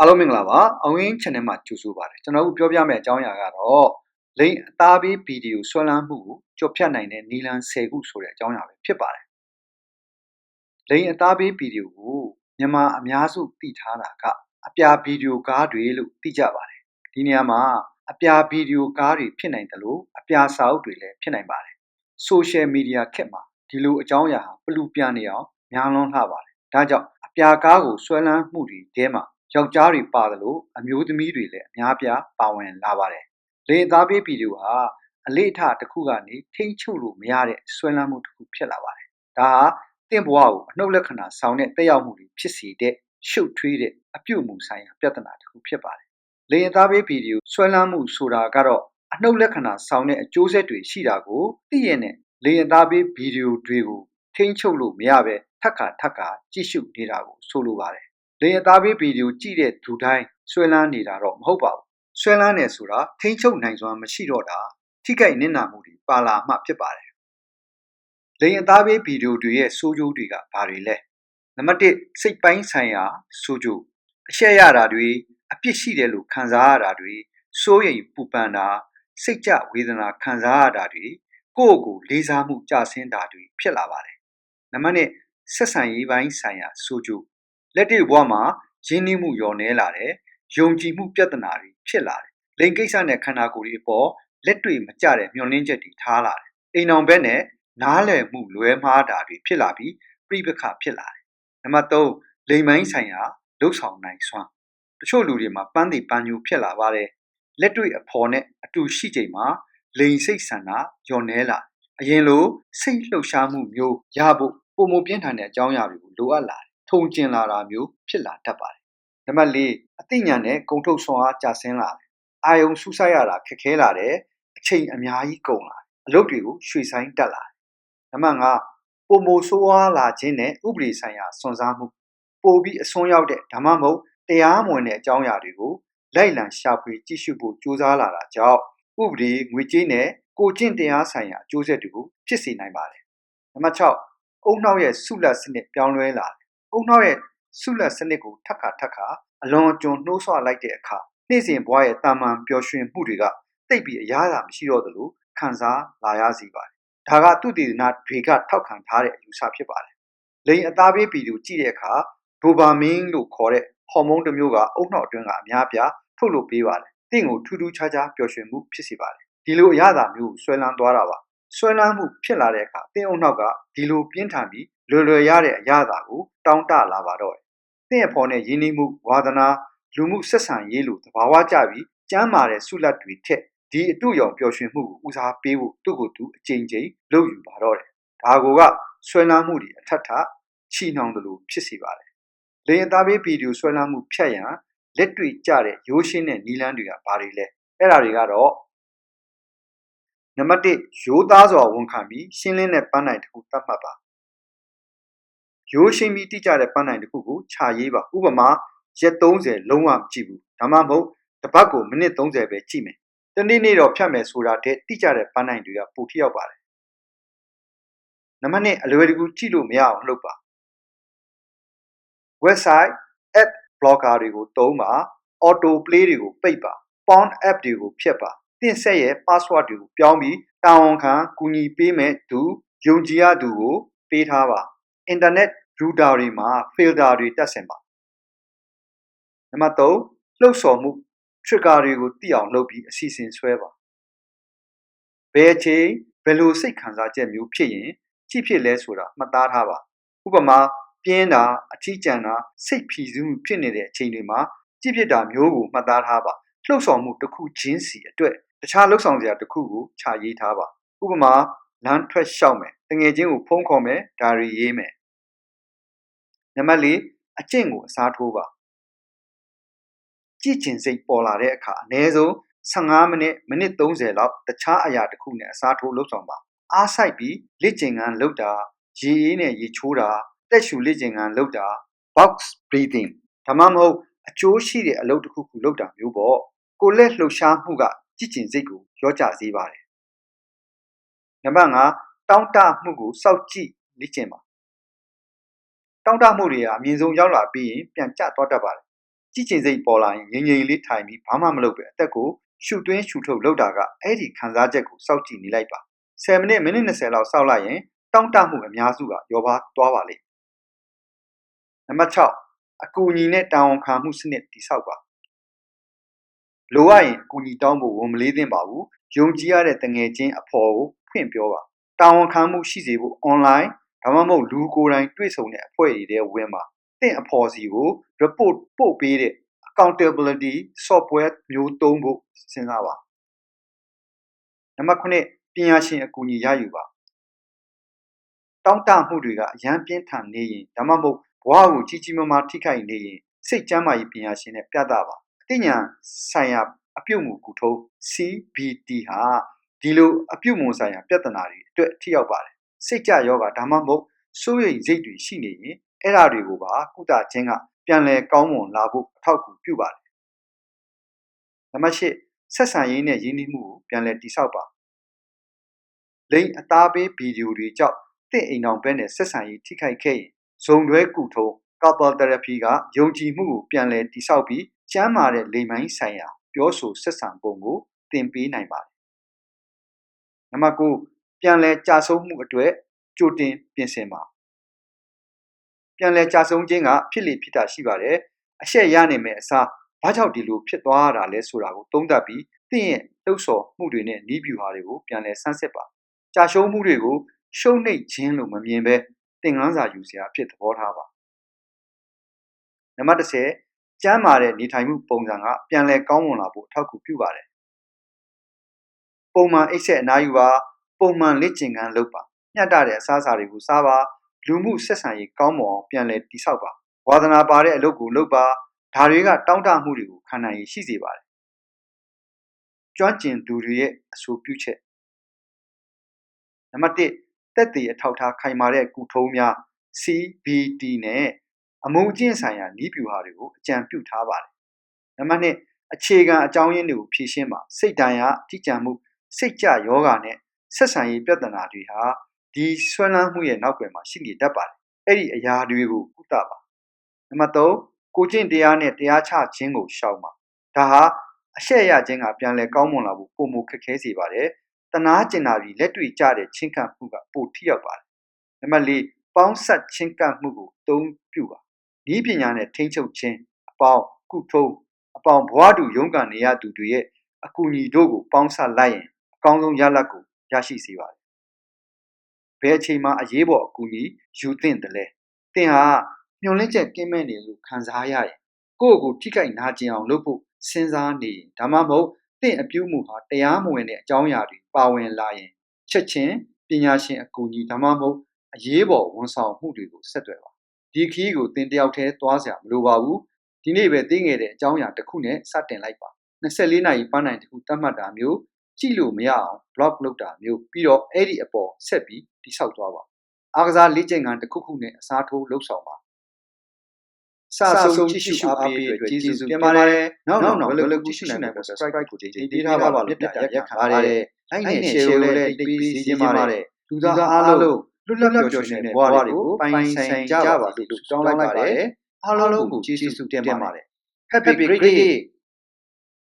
အားလုံးမင်္ဂလာပါအဝင်း channel မှာကြိုဆိုပါတယ်ကျွန်တော်တို့ပြောပြမယ့်အကြောင်းအရာကတော့လိန်အသားပေးဗီဒီယိုဆွဲလန်းမှုကိုကြော်ဖြတ်နိုင်တဲ့နီလန်10ခုဆိုတဲ့အကြောင်းအရာပဲဖြစ်ပါတယ်လိန်အသားပေးဗီဒီယိုကိုမြန်မာအများစုသိထားတာကအပြာဗီဒီယိုကားတွေလို့သိကြပါတယ်ဒီနေရာမှာအပြာဗီဒီယိုကားတွေဖြစ်နိုင်တယ်လို့အပြာစာအုပ်တွေလည်းဖြစ်နိုင်ပါတယ် social media ခက်မှာဒီလိုအကြောင်းအရာဟာပလူပြန်နေအောင်များလွန်းလှပါတယ်ဒါကြောင့်အပြာကားကိုဆွဲလန်းမှုတွေတဲမှာ ယောက်ျားတွေပါတယ်လို့အမျိုးသမီးတွေလည်းအများပြားပါဝင်လာပါတယ်။လေသားပေးဗီဒီယိုဟာအလေးအထတစ်ခုကနေထိမ့်ချုပ်လို့မရတဲ့ဆွဲလန်းမှုတစ်ခုဖြစ်လာပါတယ်။ဒါဟာတင့်ဘဝကိုအနှုတ်လက္ခဏာဆောင်တဲ့တက်ရောက်မှုတွေဖြစ်စေတဲ့ရှုပ်ထွေးတဲ့အပြုတ်မှုဆိုင်ရာပြဿနာတစ်ခုဖြစ်ပါတယ်။လေသားပေးဗီဒီယိုဆွဲလန်းမှုဆိုတာကတော့အနှုတ်လက္ခဏာဆောင်တဲ့အကျိုးဆက်တွေရှိတာကိုသိရတဲ့လေသားပေးဗီဒီယိုတွေကိုထိမ့်ချုပ်လို့မရပဲထပ်ခါထပ်ခါကြည့်ရှုနေတာကိုဆိုလိုပါတယ် လေအသားပေးဗီဒီယိုကြည့်တဲ့သူတိုင်းဆွဲလန်းနေတာတော့မဟုတ်ပါဘူးဆွဲလန်းနေဆိုတာထိမ့်ချုပ်နိုင်စွာမရှိတော့တာထိခိုက်နစ်နာမှုတွေပါလာမှဖြစ်ပါတယ်လေအသားပေးဗီဒီယိုတွေရဲ့ဆိုးကျိုးတွေကဘာတွေလဲနံပါတ်1စိတ်ပိုင်းဆိုင်ရာဆိုးကျိုးအရှက်ရတာတွေအပြစ်ရှိတယ်လို့ခံစားရတာတွေစိုးရိမ်ပူပန်တာစိတ်ကြဝေဒနာခံစားရတာတွေကိုယ့်ကိုယ်လေးစားမှုကြဆင်းတာတွေဖြစ်လာပါတယ်နံပါတ်2ဆက်ဆံရေးပိုင်းဆိုင်ရာဆိုးကျိုး လက်တွေ့ဘဝမှာရင်းနှီးမှုလျော့နည်းလာတယ်ယုံကြည်မှုပြဿနာတွေဖြစ်လာတယ်လိင်ကိစ္စနဲ့ခန္ဓာကိုယ်တွေအပေါ်လက်တွေ့မကျတဲ့မျှော်လင့်ချက်တွေထားလာတယ်အိမ်အောင်ဘက်နဲ့နားလည်မှုလွဲမှားတာတွေဖြစ်လာပြီးပြိပခဖြစ်လာတယ်နံပါတ်3လိင်ပိုင်းဆိုင်ရာလှုပ်ဆောင်နိုင်စွမ်းတချို့လူတွေမှာပန်းတည်ပန်းညူဖြစ်လာပါတယ်လက်တွေ့အဖော်နဲ့အတူရှိချိန်မှာလိင်စိတ်ဆန္ဒညော်နေလာအရင်လိုစိတ်လှုပ်ရှားမှုမျိုးရဖို့ပုံမပြင်းထန်တဲ့အကြောင်းအရာတွေကိုလိုအပ်လာတယ် ထုံကျင်လာတာမျိုးဖြစ်လာတတ်ပါတယ်။နံပါတ်၄အသိဉာဏ်နဲ့ဂုံထုတ်ဆွမ်းအားကျဆင်းလာတယ်။အာယုံစူးစိုက်ရတာခက်ခဲလာတယ်။အချိန်အများကြီးကုန်လာတယ်။အလုပ်တွေကိုရွှေဆိုင်တက်လာတယ်။နံပါတ်၅ပုံမိုဆိုးအားလာခြင်းနဲ့ဥပဒေဆိုင်ရာစွန့်စားမှုပိုပြီးအစွန်းရောက်တဲ့ဓမ္မမဟုတ်တရားမဝင်တဲ့အကြောင်းအရာတွေကိုလိုက်လံရှာဖွေကြည့်ရှုဖို့ကြိုးစားလာတာကြောင့်ဥပဒေငွေကြေးနဲ့ကိုကျင့်တရားဆိုင်ရာအကျိုးဆက်တွေကိုဖြစ်စေနိုင်ပါတယ်။နံပါတ်6အုံနှောက်ရဲ့ဆုလက်စနစ်ပြောင်းလဲလာတယ် အုံနှောက်ရဲ့ဆုလက်စနစ်ကို ထပ်ခါထပ်ခါ အလွန်အကျွံနှိုးဆွလိုက်တဲ့အခါ နေ့စဉ်ဘဝရဲ့တာမန်ပျော်ရွှင်မှုတွေကတိတ်ပြီးအရားသာမရှိတော့သလို ခံစားလာရစီပါတယ်။ဒါကသူတည်နာတွေက ထောက်ခံထားတဲ့အယူဆဖြစ်ပါတယ်။လိန်အသားပေးဗီဒီယိုကြည့်တဲ့အခါ ဒိုပါမင်းလို့ခေါ်တဲ့ဟော်မုန်းတစ်မျိုးကအုံနှောက်အတွင်းကအများပြားထုတ်လို့ပေးပါတယ်။တင့်ကိုထူးထူးခြားခြားပျော်ရွှင်မှုဖြစ်စေပါတယ်။ဒီလိုအရသာမျိုးဆွဲလန်းသွားတာပါ။ ဆွဲလန်းမှုဖြစ်လာတဲ့အခါတင့်အုံနှောက်ကဒီလိုပြင်းထန်ပြီးလွယ်လွယ်ရတဲ့အရာသာကိုတောင်းတလာပါတော့တယ်။တင့်အဖော်နဲ့ယဉ်နီးမှုဝါသနာလူမှုဆက်ဆံရေးလိုသဘာဝကျပြီးကျမ်းမာတဲ့ဆုလတ်တွေထက်ဒီအတူရောင်ပျော်ရွှင်မှုကိုဦးစားပေးဖို့သူ့ကိုယ်သူအကြိမ်ကြိမ်လုပ်ယူပါတော့တယ်။ဒါကိုကဆွဲလန်းမှုတွေအထက်ထချီနှောင်တယ်လို့ဖြစ်စီပါတယ်။လေအသားပေးဗီဒီယိုဆွဲလန်းမှုဖြတ်ရန်လက်တွေ့ကျတဲ့ရိုးရှင်းတဲ့နီလန်းတွေကဘာတွေလဲ။အဲ့ဒါတွေကတော့ နံပါတ်1ရိုးသားစွာဝန်ခံပြီးရှင်းလင်းတဲ့ပန်းနိုင်တစ်ခုသတ်မှတ်ပါရိုးရှင်းပြီးတိကျတဲ့ပန်းနိုင်တစ်ခုကိုခြာရေးပါဥပမာရက်30လုံးဝမကြည့်ဘူးဒါမှမဟုတ်တစ်ပတ်ကိုမိနစ်30ပဲကြည့်မယ်တနေ့နေ့တော့ဖြတ်မယ်ဆိုတာတည်းတိကျတဲ့ပန်းနိုင်တွေကပိုထိရောက်ပါတယ်နံပါတ်2အလွယ်တကူကြည့်လို့မရအောင်လုပ်ပါ website app blogger တွေကိုတုံးပါ auto play တွေကိုပိတ်ပါ pawn app တွေကိုဖျက်ပါ တင့်ဆက်ရဲ့ password တွေကိုပြောင်းပြီးတာဝန်ခံကူညီပေးမဲ့သူယုံကြည်ရသူကိုပေးထားပါ internet router တွေမှာ filter တွေတက်ဆင်ပါနံပါတ်3လှုပ်ဆော်မှု trigger တွေကိုသိအောင်လုပ်ပြီးအစီအစဉ်ဆွဲပါဘယ်အချိန်ဘယ်လိုစိတ်ခံစားချက်မျိုးဖြစ်ရင်ကြည့်ဖြစ်လဲဆိုတာမှတ်သားထားပါဥပမာပြင်းတာအထီးကျန်တာစိတ်ဖြီးစူးမှုဖြစ်နေတဲ့အချိန်တွေမှာကြည့်ဖြစ်တာမျိုးကိုမှတ်သားထားပါလှုပ်ဆော်မှုတစ်ခုချင်းစီအတွက် တခြားလှုပ်ဆောင်စရာတစ်ခုကိုခြာရေးထားပါဥပမာလမ်းထွက်လျှောက်မယ်တငယ်ချင်းကိုဖုန်းခေါ်မယ်ဒါရီရေးမယ်နံပါတ်၄အကျင့်ကိုအစားထိုးပါကြည့်ကျင်စိတ်ပေါ်လာတဲ့အခါအနည်းဆုံး15မိနစ်မိနစ်30လောက်တခြားအရာတစ်ခုနဲ့အစားထိုးလုပ်ဆောင်ပါအားဆိုင်ပြီးလက်ကျင်ကန်းလုပ်တာရေအေးနဲ့ရေချိုးတာတက်ရှူလက်ကျင်ကန်းလုပ်တာ box breathing ဒါမှမဟုတ်အကျိုးရှိတဲ့အလုပ်တစ်ခုခုလုပ်တာမျိုးပေါ့ကိုလက်လှုပ်ရှားမှုက ကြည်ကျင်စိတ်ကိုရောကြစေပါတယ်နံပါတ်5တောင်းတမှုကိုစောက်ကြည့်လေ့ကျင့်ပါတောင်းတမှုတွေကအမြင့်ဆုံးရောက်လာပြီးရင်ပြန်ကျသွားတတ်ပါတယ်ကြည်ကျင်စိတ်ပေါ်လာရင်ငြိမ်ငြိမ်လေးထိုင်ပြီးဘာမှမလုပ်ပဲအသက်ကိုရှူသွင်းရှူထုတ်လုပ်တာကအဲ့ဒီခံစားချက်ကိုစောင့်ကြည့်နေလိုက်ပါ10မိနစ်မိနစ်20လောက်စောင့်လိုက်ရင်တောင့်တမှုအများစုကရောပါသွားပါလိမ့်နံပါတ်6အကူအညီနဲ့တာဝန်ခံမှုစနစ်တိဆောက်ပါ လိုအပ်ရင်အကူအညီတောင်းဖို့ဝန်မလေးသင့်ပါဘူးယုံကြည်ရတဲ့တငယ်ချင်းအဖော်ကိုဖွင့်ပြောပါတာဝန်ခံမှုရှိစေဖို့ online ဒါမှမဟုတ်လူကိုယ်တိုင်တွေ့ဆုံတဲ့အဖွဲ့အစည်းတွေဝင်ပါတင့်အဖော်စီကို report ပို့ပေးတဲ့ accountability software မျိုးသုံးဖို့စဉ်းစားပါနံပါတ်9ပညာရှင်အကူအညီရယူပါတောင်းတမှုတွေကအရန်ပြင်းထန်နေရင်ဒါမှမဟုတ်ဘဝကိုကြီးကြီးမားမားထိခိုက်နေရင်စိတ်ကျန်းမာရေးပညာရှင်နဲ့ပြသပါ အသိဉာဏ်ဆိုင်ရာအပြုတ်မှုကုထုံး CBT ဟာဒီလိုအပြုတ်မှုဆိုင်ရာပြဿနာတွေအတွက်ထိရောက်ပါတယ်စိတ်ကြယောဂဒါမှမဟုတ်စိုးရိမ်စိတ်တွေရှိနေရင်အဲ့ဓာတွေကိုပါကုသခြင်းကပြန်လည်ကောင်းမွန်လာဖို့အထောက်အကူပြုပါတယ်နံပါတ်8ဆက်ဆံရေးနဲ့ရင်းနှီးမှုကိုပြန်လည်တည်ဆောက်ပါလိင်အသားပေးဗီဒီယိုတွေကြောင့်တင့်အိမ်အောင်ဘက်နဲ့ဆက်ဆံရေးထိခိုက်ခဲ့ရင်ဇုံတွဲကုထုံး couple therapy ကယုံကြည်မှုကိုပြန်လည်တည်ဆောက်ပြီး ကျန်းမာတဲ့လိမ်မိုင်းဆိုင်ရာပြောဆိုဆက်ဆံပုံကိုသင်ပေးနိုင်ပါတယ်နံပါတ်9ပြန်လည်ကြာဆုံးမှုအတွက်ကြိုတင်ပြင်ဆင်ပါပြန်လည်ကြာဆုံးခြင်းကဖြစ်လေဖြစ်တာရှိပါတယ်အရှက်ရနိုင်မဲ့အစားဘာကြောင့်ဒီလိုဖြစ်သွားတာလဲဆိုတာကိုသုံးသပ်ပြီးသင်ရဲ့လှုပ်ဆော်မှုတွေနဲ့နီးပြူဟာတွေကိုပြန်လည်ဆန်းစစ်ပါကြာရှုံးမှုတွေကိုရှုံးနှိပ်ခြင်းလို့မမြင်ပဲသင်ခန်းစာယူစရာအဖြစ်သဘောထားပါနံပါတ်10 ကျမ်းမာတဲ့နေထိုင်မှုပုံစံကပြန်လည်ကောင်းမွန်လာဖို့အထောက်အကူပြုပါတယ်ပုံမှန်အိတ်ဆက်အနားယူပါပုံမှန်လက်ကျင်ကန်းလုပ်ပါမျှတတဲ့အစားအစာတွေကိုစားပါလူမှုဆက်ဆံရေးကောင်းမွန်အောင်ပြန်လည်တည်ဆောက်ပါဝါသနာပါတဲ့အလုပ်ကိုလုပ်ပါဒါတွေကတောင်းတမှုတွေကိုခံနိုင်ရရှိစေပါတယ်ကျွမ်းကျင်သူတွေရဲ့အဆိုပြုချက်နံပါတ်1တက်တည်အထောက်ထားခိုင်မာတဲ့ကုထုံးများ CBT နဲ့ အမုံကျင့်ဆိုင်ရာနီးပြူဟာတွေကိုအကြံပြုထားပါတယ်နံပါတ်2အခြေခံအကြောင်းရင်းတွေကိုဖြည့်ရှင်းပါစိတ်တန်ရာထိကြံမှုစိတ်ကြယောဂနဲ့ဆက်ဆံရေးပြဿနာတွေဟာဒီဆွမ်းလန်းမှုရဲ့နောက်ွယ်မှာရှိနေတတ်ပါတယ်အဲ့ဒီအရာတွေကိုကုသပါနံပါတ်3ကိုကျင့်တရားနဲ့တရားချခြင်းကိုရှောင်ပါဒါဟာအရှက်ရခြင်းကပြန်လဲကောင်းမွန်လာဖို့ပုံမခက်ခဲစေပါတယ်တနာကျင်နာပြီးလက်တွေ့ကြတဲ့ချင်းကပ်မှုကပိုထိရောက်ပါတယ်နံပါတ်4ပေါင်းဆက်ချင်းကပ်မှုကိုသုံးပြုပါ ဤပညာနဲ့ထိန်းချုပ်ခြင်းအပေါင်းကုထုံးအပေါင်းဘဝတူရုန်းကန်နေရသူတွေရဲ့အကူအညီတို့ကိုပေါင်းစပ်လိုက်ရင်အကောင်းဆုံးရလဒ်ကိုရရှိစေပါတယ်ဘယ်အချိန်မှအရေးပေါ်အကူအညီယူသင့်တယ်လဲသင်ဟာညှို့လင့်ချက်ကင်းမဲ့နေလို့ခံစားရရင်ကိုယ့်ကိုထိခိုက်နာကျင်အောင်လုပ်ဖို့စဉ်းစားနေရင်ဒါမှမဟုတ်သင်အပြုမှုဟာတရားမဝင်တဲ့အကြောင်းအရာတွေပါဝင်လာရင်ချက်ချင်းပညာရှင်အကူအညီဒါမှမဟုတ်အရေးပေါ်ဝန်ဆောင်မှုတွေကိုဆက်သွယ်ပါ ဒီခီးကိုသင်တယောက်တည်းသွားစရာမလိုပါဘူးဒီနေ့ပဲသိငယ်တဲ့အကြောင်းအရာတစ်ခုနဲ့စတင်လိုက်ပါ24နာရီပန်းနိုင်တစ်ခုသတ်မှတ်တာမျိုးကြည့်လို့မရအောင် block လုပ်တာမျိုးပြီးတော့အဲ့ဒီအပေါ်ဆက်ပြီးတိဆောက်သွားပါအားကစားလေ့ကျင့်ခန်းတစ်ခုခုနဲ့အစားထိုးလှုပ်ဆောင်ပါစဆုံးကြည့်ရှုအားပေးအတွက်ကျေးဇူးတင်ပါတယ်နောက်နောက်နောက်လည်းကြည့်ရှုနိုင်ဖို့ subscribe ကိုတင်ပေးထားပါလို့မြတ်တာရက်ခံပါတယ်အဲ့နဲ့ share ကိုလည်းတိတ်ပြီးစီးပါတယ်လူသားအားလုံး လွတ်လပ်ပျော်ရွှင်တဲ့ဘဝတွေကိုပိုင်ဆိုင်ကြပါလို့တောင်းလိုက်ပါတယ်အားလုံးကိုကျေးဇူးတင်ပါတယ် Happy great day